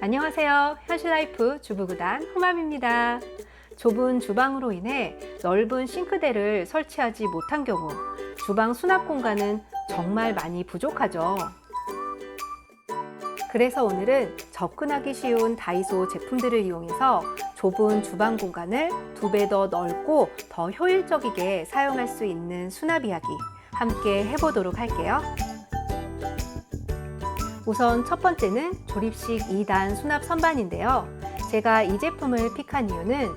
안녕하세요. 현실라이프 주부구단 후맘입니다. 좁은 주방으로 인해 넓은 싱크대를 설치하지 못한 경우 주방 수납 공간은 정말 많이 부족하죠. 그래서 오늘은 접근하기 쉬운 다이소 제품들을 이용해서 좁은 주방 공간을 두 배 더 넓고 더 효율적이게 사용할 수 있는 수납 이야기 함께 해보도록 할게요. 우선 첫 번째는 조립식 2단 수납 선반인데요. 제가 이 제품을 픽한 이유는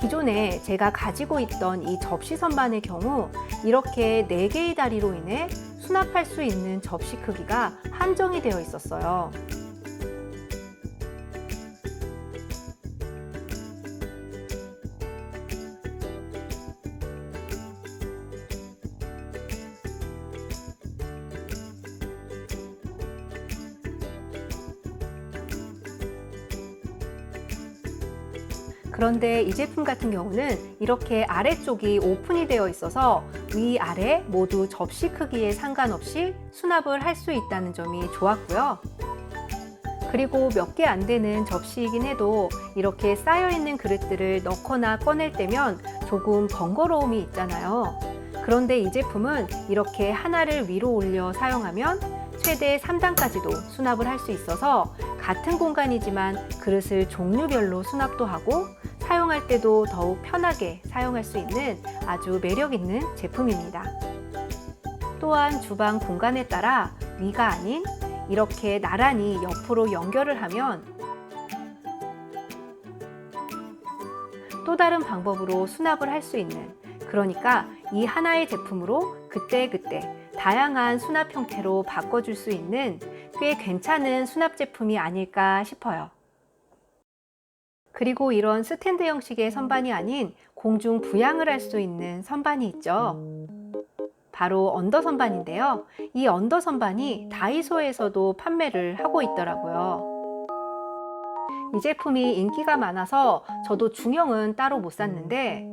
기존에 제가 가지고 있던 이 접시 선반의 경우 이렇게 4개의 다리로 인해 수납할 수 있는 접시 크기가 한정이 되어 있었어요. 그런데 이 제품 같은 경우는 이렇게 아래쪽이 오픈이 되어 있어서 위 아래 모두 접시 크기에 상관없이 수납을 할 수 있다는 점이 좋았고요. 그리고 몇 개 안 되는 접시이긴 해도 이렇게 쌓여 있는 그릇들을 넣거나 꺼낼 때면 조금 번거로움이 있잖아요. 그런데 이 제품은 이렇게 하나를 위로 올려 사용하면 최대 3단까지도 수납을 할 수 있어서 같은 공간이지만 그릇을 종류별로 수납도 하고 사용할 때도 더욱 편하게 사용할 수 있는 아주 매력 있는 제품입니다. 또한 주방 공간에 따라 위가 아닌 이렇게 나란히 옆으로 연결을 하면 또 다른 방법으로 수납을 할 수 있는 그러니까 이 하나의 제품으로 그때그때 다양한 수납 형태로 바꿔줄 수 있는 꽤 괜찮은 수납 제품이 아닐까 싶어요. 그리고 이런 스탠드 형식의 선반이 아닌 공중 부양을 할 수 있는 선반이 있죠. 바로 언더 선반인데요. 이 언더 선반이 다이소에서도 판매를 하고 있더라고요. 이 제품이 인기가 많아서 저도 중형은 따로 못 샀는데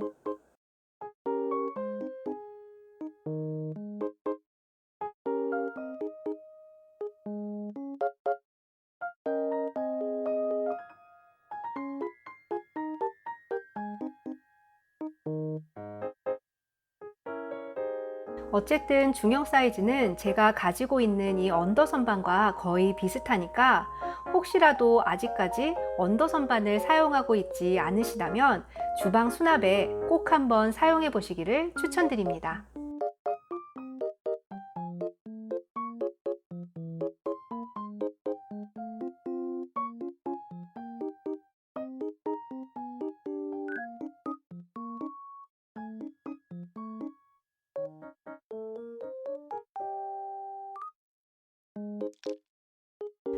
어쨌든 중형 사이즈는 제가 가지고 있는 이 언더 선반과 거의 비슷하니까 혹시라도 아직까지 언더 선반을 사용하고 있지 않으시다면 주방 수납에 꼭 한번 사용해 보시기를 추천드립니다.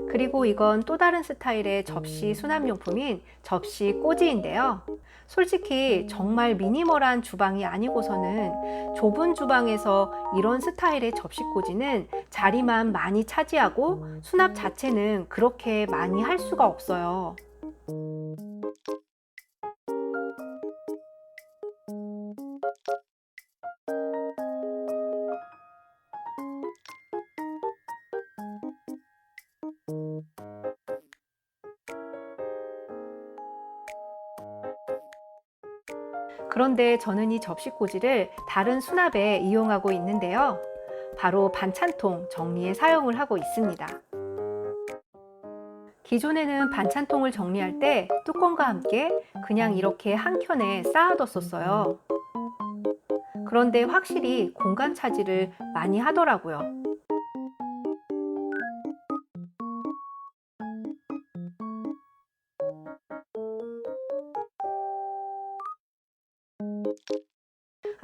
그리고 이건 또 다른 스타일의 접시 수납용품인 접시 꼬지인데요. 솔직히 정말 미니멀한 주방이 아니고서는 좁은 주방에서 이런 스타일의 접시 꼬지는 자리만 많이 차지하고 수납 자체는 그렇게 많이 할 수가 없어요. 그런데 저는 이 접시 꽂이를 다른 수납에 이용하고 있는데요. 바로 반찬통 정리에 사용을 하고 있습니다. 기존에는 반찬통을 정리할 때 뚜껑과 함께 그냥 이렇게 한 켠에 쌓아뒀었어요. 그런데 확실히 공간 차지를 많이 하더라고요.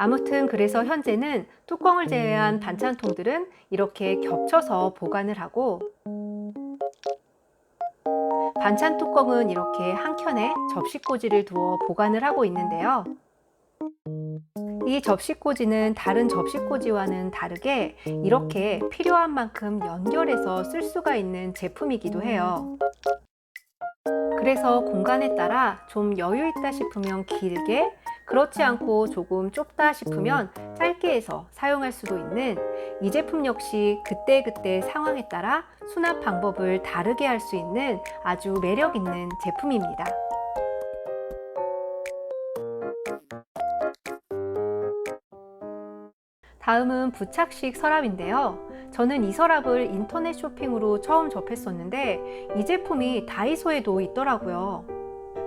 아무튼 그래서 현재는 뚜껑을 제외한 반찬통들은 이렇게 겹쳐서 보관을 하고 반찬 뚜껑은 이렇게 한 켠에 접시꽂이를 두어 보관을 하고 있는데요. 이 접시꽂이는 다른 접시꽂이와는 다르게 이렇게 필요한 만큼 연결해서 쓸 수가 있는 제품이기도 해요. 그래서 공간에 따라 좀 여유 있다 싶으면 길게 그렇지 않고 조금 좁다 싶으면 짧게 해서 사용할 수도 있는 이 제품 역시 그때그때 상황에 따라 수납 방법을 다르게 할 수 있는 아주 매력 있는 제품입니다. 다음은 부착식 서랍인데요. 저는 이 서랍을 인터넷 쇼핑으로 처음 접했었는데 이 제품이 다이소에도 있더라고요.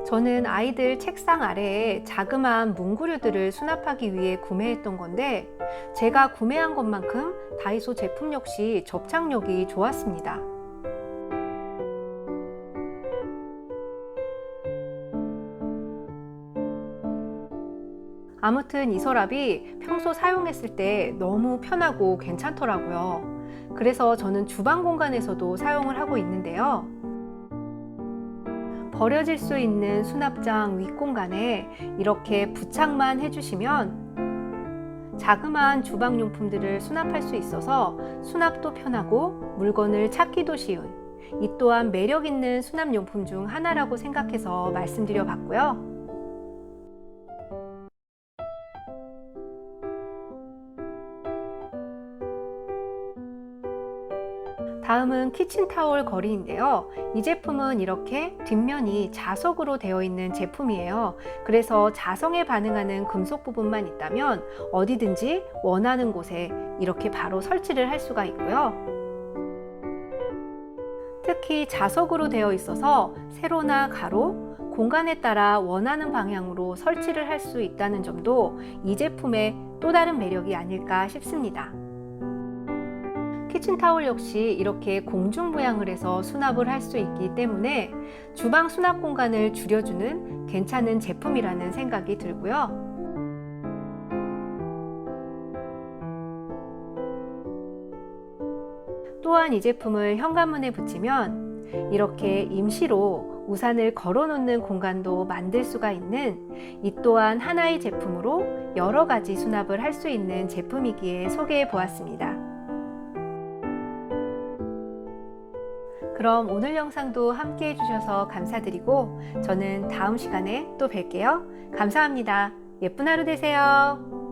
저는 아이들 책상 아래에 자그마한 문구류들을 수납하기 위해 구매했던 건데 제가 구매한 것만큼 다이소 제품 역시 접착력이 좋았습니다. 아무튼 이 서랍이 평소 사용했을 때 너무 편하고 괜찮더라고요. 그래서 저는 주방 공간에서도 사용을 하고 있는데요. 버려질 수 있는 수납장 윗공간에 이렇게 부착만 해주시면 자그마한 주방용품들을 수납할 수 있어서 수납도 편하고 물건을 찾기도 쉬운 이 또한 매력 있는 수납용품 중 하나라고 생각해서 말씀드려 봤고요. 다음은 키친타올 거리인데요. 이 제품은 이렇게 뒷면이 자석으로 되어 있는 제품이에요. 그래서 자성에 반응하는 금속 부분만 있다면 어디든지 원하는 곳에 이렇게 바로 설치를 할 수가 있고요. 특히 자석으로 되어 있어서 세로나 가로, 공간에 따라 원하는 방향으로 설치를 할 수 있다는 점도 이 제품의 또 다른 매력이 아닐까 싶습니다. 키친타올 역시 이렇게 공중 모양을 해서 수납을 할 수 있기 때문에 주방 수납 공간을 줄여주는 괜찮은 제품이라는 생각이 들고요. 또한 이 제품을 현관문에 붙이면 이렇게 임시로 우산을 걸어 놓는 공간도 만들 수가 있는 이 또한 하나의 제품으로 여러 가지 수납을 할 수 있는 제품이기에 소개해 보았습니다. 그럼 오늘 영상도 함께 해주셔서 감사드리고 저는 다음 시간에 또 뵐게요. 감사합니다. 예쁜 하루 되세요.